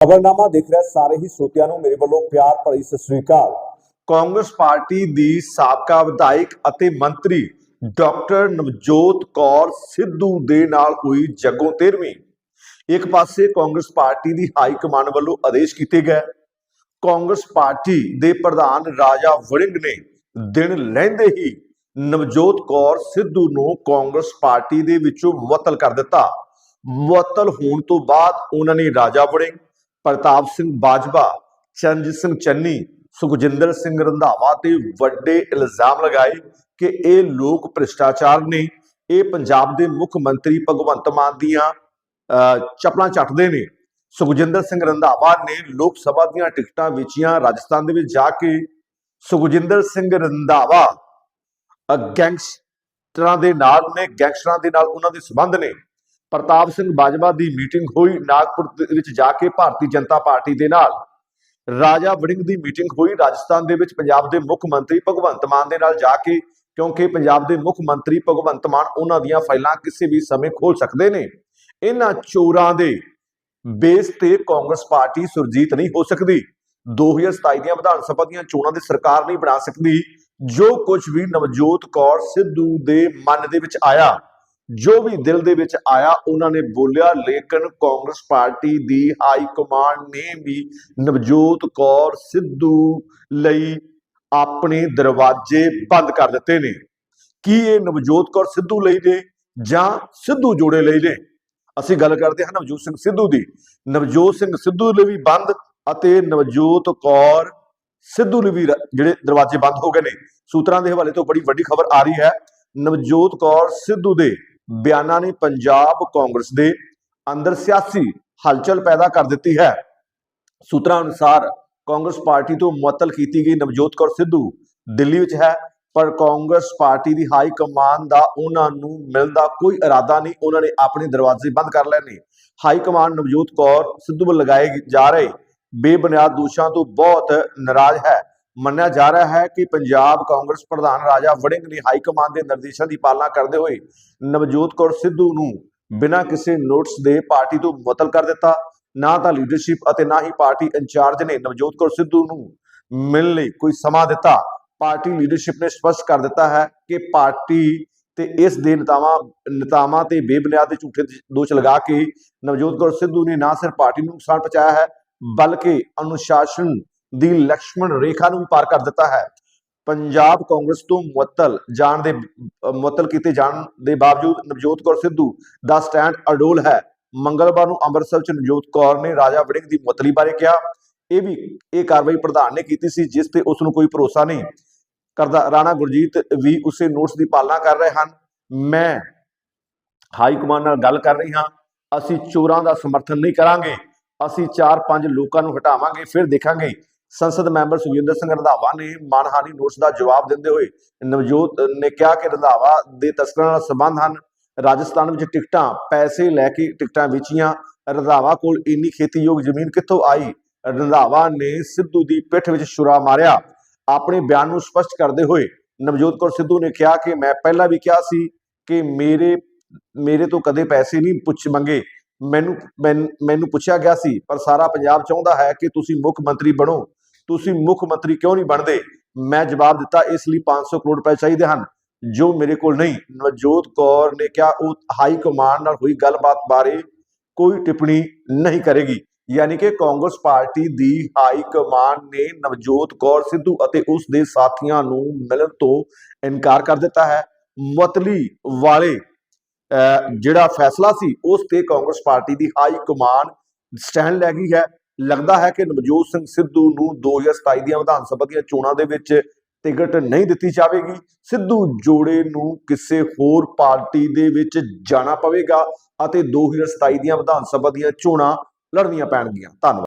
ਖਬਰਨਾਮਾ ਦੇਖ ਰਿਹਾ ਸਾਰੇ ਹੀ ਸਰੋਤਿਆਂ ਨੂੰ ਮੇਰੇ ਵੱਲੋਂ ਪਿਆਰ ਭਰੀ ਸਤਿ ਸ੍ਰੀ ਅਕਾਲ। ਕਾਂਗਰਸ ਪਾਰਟੀ ਦੀ ਸਾਬਕਾ ਵਿਧਾਇਕ ਅਤੇ ਮੰਤਰੀ ਡਾਕਟਰ ਨਵਜੋਤ ਕੌਰ ਸਿੱਧੂ ਦੇ ਨਾਲ ਹੋਈ ਜੱਗੋਂ 13ਵੀਂ ਇੱਕ ਪਾਸੇ ਕਾਂਗਰਸ ਪਾਰਟੀ ਦੀ ਹਾਈ ਕਮਾਂਡ ਵੱਲੋਂ ਆਦੇਸ਼ ਕੀਤੇ ਗਏ। ਕਾਂਗਰਸ ਪਾਰਟੀ ਦੇ ਪ੍ਰਧਾਨ ਰਾਜਾ ਵੜਿੰਗ ਨੇ ਦਿਨ ਲੈਂਦੇ ਹੀ ਨਵਜੋਤ ਕੌਰ ਸਿੱਧੂ ਨੂੰ ਕਾਂਗਰਸ ਪਾਰਟੀ ਦੇ ਵਿੱਚੋਂ ਮੁਅੱਤਲ ਕਰ ਦਿੱਤਾ। ਮੁਅੱਤਲ ਹੋਣ ਤੋਂ ਬਾਅਦ ਉਹਨਾਂ ਨੇ ਰਾਜਾ ਵੜਿੰਗ ਪ੍ਰਤਾਪ ਸਿੰਘ ਬਾਜਵਾ ਚਰਨਜੀਤ ਸਿੰਘ ਚੰਨੀ ਸੁਖਜਿੰਦਰ ਸਿੰਘ ਰੰਧਾਵਾ ਤੇ ਵੱਡੇ ਇਲਜ਼ਾਮ ਲਗਾਏ ਕਿ ਇਹ ਲੋਕ ਭ੍ਰਿਸ਼ਟਾਚਾਰ ਨੇ। ਇਹ ਪੰਜਾਬ ਦੇ ਮੁੱਖ ਮੰਤਰੀ ਭਗਵੰਤ ਮਾਨ ਦੀਆਂ ਅਹ, ਚੱਪਲਾਂ ਚੱਟਦੇ ਨੇ। ਸੁਖਜਿੰਦਰ ਸਿੰਘ ਰੰਧਾਵਾ ਨੇ ਲੋਕ ਸਭਾ ਦੀਆਂ ਟਿਕਟਾਂ ਵੇਚੀਆਂ ਰਾਜਸਥਾਨ ਦੇ ਵਿੱਚ ਜਾ ਕੇ ਸੁਖਜਿੰਦਰ ਸਿੰਘ ਰੰਧਾਵਾ ਗੈਂਗਸਟਰਾਂ ਦੇ ਨਾਲ ਨੇ ਗੈਂਗਸਟਰਾਂ ਦੇ ਨਾਲ ਉਹਨਾਂ ਦੇ ਸਬੰਧ ਨੇ। ਪ੍ਰਤਾਪ ਸਿੰਘ ਬਾਜਵਾ ਦੀ ਮੀਟਿੰਗ ਹੋਈ ਨਾਗਪੁਰ ਵਿੱਚ ਜਾ ਕੇ ਭਾਰਤੀ ਜਨਤਾ ਪਾਰਟੀ ਦੇ ਨਾਲ। ਰਾਜਾ ਵੜਿੰਗ ਦੀ ਮੀਟਿੰਗ ਹੋਈ, ਰਾਜਸਥਾਨ ਦੇ ਵਿੱਚ ਪੰਜਾਬ ਦੇ ਮੁੱਖ ਮੰਤਰੀ ਭਗਵੰਤ ਮਾਨ ਦੇ ਨਾਲ ਜਾ ਕੇ, ਕਿਉਂਕਿ ਪੰਜਾਬ ਦੇ ਮੁੱਖ ਮੰਤਰੀ ਭਗਵੰਤ ਮਾਨ ਉਹਨਾਂ ਦੀਆਂ ਫਾਈਲਾਂ ਕਿਸੇ ਵੀ ਸਮੇਂ ਖੋਲ ਸਕਦੇ ਨੇ। ਇਹਨਾਂ ਚੋਰਾਂ ਦੇ ਬੇਸ ਤੇ ਕਾਂਗਰਸ ਪਾਰਟੀ ਸੁਰਜੀਤ ਨਹੀਂ ਹੋ ਸਕਦੀ। 2027 ਦੀਆਂ ਵਿਧਾਨ ਸਭਾ ਦੀਆਂ ਚੋਣਾਂ ਦੀ ਸਰਕਾਰ ਨਹੀਂ ਬਣਾ ਸਕਦੀ। ਜੋ ਕੁਝ ਵੀ ਨਵਜੋਤ ਕੌਰ ਸਿੱਧੂ ਦੇ ਮਨ ਦੇ ਵਿੱਚ ਆਇਆ ਜੋ ਵੀ ਦਿਲ ਦੇ ਵਿੱਚ ਆਇਆ, ਉਹਨਾਂ ਨੇ ਬੋਲਿਆ, ਲੇਕਿਨ ਕਾਂਗਰਸ ਪਾਰਟੀ ਦੀ ਹਾਈ ਕਮਾਂਡ ਨੇ ਵੀ ਨਵਜੋਤ ਕੌਰ ਸਿੱਧੂ ਲਈ ਆਪਣੇ ਦਰਵਾਜ਼ੇ ਬੰਦ ਕਰ ਦਿੱਤੇ ਨੇ। ਕੀ ਇਹ ਨਵਜੋਤ ਕੌਰ ਸਿੱਧੂ ਲਈ ਨੇ ਜਾਂ ਸਿੱਧੂ ਜੋੜੇ ਲਈ ਨੇ? ਅਸੀਂ ਗੱਲ ਕਰਦੇ ਹਾਂ ਨਵਜੋਤ ਸਿੰਘ ਸਿੱਧੂ ਦੀ। ਨਵਜੋਤ ਸਿੰਘ ਸਿੱਧੂ ਲਈ ਵੀ ਬੰਦ ਅਤੇ ਨਵਜੋਤ ਕੌਰ ਸਿੱਧੂ ਲਈ ਵੀ ਜਿਹੜੇ ਦਰਵਾਜ਼ੇ ਬੰਦ ਹੋ ਗਏ ਨੇ। ਸੂਤਰਾਂ ਦੇ ਹਵਾਲੇ ਤੋਂ ਬੜੀ ਵੱਡੀ ਖਬਰ ਆ ਰਹੀ ਹੈ। ਨਵਜੋਤ ਕੌਰ ਸਿੱਧੂ ਦੇ ਬਿਆਨਾਂ ਨੇ ਪੰਜਾਬ ਕਾਂਗਰਸ ਦੇ ਅੰਦਰ ਸਿਆਸੀ ਹਲਚਲ ਪੈਦਾ ਕਰ ਦਿੱਤੀ ਹੈ। ਸੂਤਰਾਂ ਅਨੁਸਾਰ ਕਾਂਗਰਸ ਪਾਰਟੀ ਤੋਂ ਮੁਅੱਤਲ ਕੀਤੀ ਗਈ ਨਵਜੋਤ ਕੌਰ ਸਿੱਧੂ ਦਿੱਲੀ ਵਿੱਚ ਹੈ, ਪਰ ਕਾਂਗਰਸ ਪਾਰਟੀ ਦੀ ਹਾਈ ਕਮਾਨ ਦਾ ਉਹਨਾਂ ਨੂੰ ਮਿਲਣ ਦਾ ਕੋਈ ਇਰਾਦਾ ਨਹੀਂ, ਉਹਨਾਂ ਨੇ ਆਪਣੇ ਦਰਵਾਜ਼ੇ ਬੰਦ ਕਰ ਲੈਣੇ ਹਾਈ ਕਮਾਨ ਨਵਜੋਤ ਕੌਰ ਸਿੱਧੂ ਵੱਲ ਲਗਾਏ ਜਾ ਰਹੇ ਬੇਬੁਨਿਆਦ ਦੋਸ਼ਾਂ ਤੋਂ ਬਹੁਤ ਨਾਰਾਜ਼ ਹੈ। ਮੰਨਿਆ ਜਾ ਰਿਹਾ ਹੈ ਕਿ ਪੰਜਾਬ ਕਾਂਗਰਸ ਪ੍ਰਧਾਨ ਰਾਜਾ ਵੜਿੰਗ ਨੇ ਹਾਈ ਕਮਾਂਡ ਦੇ ਨਿਰਦੇਸ਼ਾਂ ਦੀ ਪਾਲਣਾ ਕਰਦੇ ਹੋਏ ਨਵਜੋਤ ਕੌਰ ਸਿੱਧੂ ਨੂੰ ਬਿਨਾਂ ਕਿਸੇ ਨੋਟਿਸ ਦੇ ਪਾਰਟੀ ਤੋਂ ਮੁਅੱਤਲ ਕਰ ਦਿੱਤਾ। ਨਾ ਤਾਂ ਲੀਡਰਸ਼ਿਪ ਅਤੇ ਨਾ ਹੀ ਪਾਰਟੀ ਇੰਚਾਰਜ ਨੇ ਨਵਜੋਤ ਕੌਰ ਸਿੱਧੂ ਨੂੰ ਮਿਲਣ ਲਈ ਕੋਈ ਸਮਾਂ ਦਿੱਤਾ। ਪਾਰਟੀ ਲੀਡਰਸ਼ਿਪ ਨੇ ਸਪਸ਼ਟ ਕਰ ਦਿੱਤਾ ਹੈ ਕਿ ਪਾਰਟੀ ਤੇ ਇਸ ਦੇ ਨੇਤਾਵਾਂ ਨੇਤਾਵਾਂ ਤੇ ਬੇਬੁਨਿਆਦ ਦੇ ਝੂਠੇ ਦੋਸ਼ ਲਗਾ ਕੇ ਨਵਜੋਤ ਕੌਰ ਸਿੱਧੂ ਨੇ ਨਾ ਸਿਰਫ ਪਾਰਟੀ ਨੂੰ ਨੁਕਸਾਨ ਪਹੁੰਚਾਇਆ ਹੈ, ਬਲਕਿ ਅਨੁਸ਼ਾਸਨ ਦੀ ਲਕਸ਼ਮਣ ਰੇਖਾ ਨੂੰ ਵੀ ਪਾਰ ਕਰ ਦਿੱਤਾ ਹੈ। ਪੰਜਾਬ ਕਾਂਗਰਸ ਤੋਂ ਮੁਅੱਤਲ ਜਾਣ ਦੇ ਮੁਅੱਤਲ ਕੀਤੇ ਜਾਣ ਦੇ ਬਾਵਜੂਦ ਨਵਜੋਤ ਕੌਰ ਸਿੱਧੂ ਦਾ ਸਟੈਂਡ ਅਡੋਲ ਹੈ। ਮੰਗਲਵਾਰ ਨੂੰ ਅੰਮ੍ਰਿਤਸਰ ਚ ਨਵਜੋਤ ਕੌਰ ਨੇ ਰਾਜਾ ਵੜਿੰਗ ਦੀ ਮੁਅੱਤਲੀ ਬਾਰੇ ਕਿਹਾ। ਇਹ ਵੀ, ਇਹ ਕਾਰਵਾਈ ਪ੍ਰਧਾਨ ਨੇ ਕੀਤੀ ਸੀ, ਜਿਸ ਤੇ ਉਸ ਨੂੰ ਕੋਈ ਭਰੋਸਾ ਨਹੀਂ ਕਰਦਾ। ਰਾਣਾ ਗੁਰਜੀਤ ਵੀ ਉਸੇ ਨੋਟਸ ਦੀ ਪਾਲਣਾ ਕਰ ਰਹੇ ਹਨ। ਮੈਂ ਹਾਈ ਕਮਾਂਡ ਨਾਲ ਗੱਲ ਕਰ ਰਹੀ ਹਾਂ। ਅਸੀਂ ਚੋਰਾਂ ਦਾ ਸਮਰਥਨ ਨਹੀਂ ਕਰਾਂਗੇ। ਅਸੀਂ 4-5 ਲੋਕਾਂ ਨੂੰ ਹਟਾਵਾਂਗੇ, ਫਿਰ ਦੇਖਾਂਗੇ ਸੰਸਦ ਮੈਂਬਰ ਸੁਖਜਿੰਦਰ ਸਿੰਘ ਰੰਧਾਵਾ ਨੇ ਮਾਨਹਾਨੀ ਨੋਟਸ ਦਾ ਜਵਾਬ ਦਿੰਦੇ ਹੋਏ ਨਵਜੋਤ ਨੇ ਕਿਹਾ ਕਿ ਰੰਧਾਵਾ ਦੇ ਤਸਕਰਾਂ ਨਾਲ ਸੰਬੰਧ ਹਨ। ਰਾਜਸਥਾਨ ਵਿੱਚ ਟਿਕਟਾਂ, ਪੈਸੇ ਲੈ ਕੇ ਟਿਕਟਾਂ ਵੇਚੀਆਂ। ਰੰਧਾਵਾ ਕੋਲ ਇੰਨੀ ਖੇਤੀਯੋਗ ਜ਼ਮੀਨ ਕਿੱਥੋਂ ਆਈ? ਰੰਧਾਵਾ ਨੇ ਸਿੱਧੂ ਦੀ ਪਿੱਠ ਵਿੱਚ ਛੁਰਾ ਮਾਰਿਆ। ਆਪਣੇ ਬਿਆਨ ਨੂੰ ਸਪਸ਼ਟ ਕਰਦੇ ਹੋਏ ਨਵਜੋਤ ਕੌਰ ਸਿੱਧੂ ਨੇ ਕਿਹਾ ਕਿ ਮੈਂ ਪਹਿਲਾਂ ਵੀ ਕਿਹਾ ਸੀ ਕਿ ਮੇਰੇ ਮੇਰੇ ਤੋਂ ਕਦੇ ਪੈਸੇ ਨਹੀਂ ਪੁੱਛ ਮੰਗੇ। ਮੈਨੂੰ, ਮੈਨ- ਮੈਨੂੰ ਪੁੱਛਿਆ ਗਿਆ ਸੀ, ਪਰ ਸਾਰਾ ਪੰਜਾਬ ਚਾਹੁੰਦਾ ਹੈ ਕਿ ਤੁਸੀਂ ਮੁੱਖ ਮੰਤਰੀ ਬਣੋ। ਤੁਸੀਂ ਮੁੱਖ ਮੰਤਰੀ ਕਿਉਂ ਨਹੀਂ ਬਣਦੇ? ਮੈਂ ਜਵਾਬ ਦਿੱਤਾ ਇਸ ਲਈ 500 ਕਰੋੜ ਰੁਪਏ ਚਾਹੀਦੇ ਹਨ। ਜੋ ਮੇਰੇ ਕੋਲ ਨਹੀਂ ਨਵਜੋਤ ਕੌਰ ਨੇ ਕਿਹਾ ਉਹ ਹਾਈ ਕਮਾਂਡ ਨਾਲ ਹੋਈ ਗੱਲਬਾਤ ਬਾਰੇ ਕੋਈ ਟਿੱਪਣੀ ਨਹੀਂ ਕਰੇਗੀ। ਯਾਨੀ ਕਿ ਕਾਂਗਰਸ ਪਾਰਟੀ ਦੀ ਹਾਈ ਕਮਾਂਡ ਨੇ ਨਵਜੋਤ ਕੌਰ ਸਿੱਧੂ ਅਤੇ ਉਸ ਦੇ ਸਾਥੀਆਂ ਨੂੰ ਮਿਲਣ ਤੋਂ ਇਨਕਾਰ ਕਰ ਦਿੱਤਾ ਹੈ। ਮੁਅਤਲੀ ਵਾਲੇ ਅਹ, ਜਿਹੜਾ ਫੈਸਲਾ ਸੀ ਉਸ ਤੇ ਕਾਂਗਰਸ ਪਾਰਟੀ ਦੀ ਹਾਈ ਕਮਾਂਡ ਸਟੈਂਡ ਲੈ ਗਈ ਹੈ। ਲੱਗਦਾ ਹੈ ਕਿ ਨਵਜੋਤ ਸਿੰਘ ਸਿੱਧੂ ਨੂੰ 2027 ਦੀਆਂ ਵਿਧਾਨ ਸਭਾ ਦੀਆਂ ਚੋਣਾਂ ਦੇ ਵਿੱਚ ਟਿਕਟ ਨਹੀਂ ਦਿੱਤੀ ਜਾਵੇਗੀ। ਸਿੱਧੂ ਜੋੜੇ ਨੂੰ ਕਿਸੇ ਹੋਰ ਪਾਰਟੀ ਦੇ ਵਿੱਚ ਜਾਣਾ ਪਵੇਗਾ ਅਤੇ 2027 ਦੀਆਂ ਵਿਧਾਨ ਸਭਾ ਦੀਆਂ ਚੋਣਾਂ ਲੜਨੀਆਂ ਪੈਣਗੀਆਂ। ਧੰਨਵਾਦ।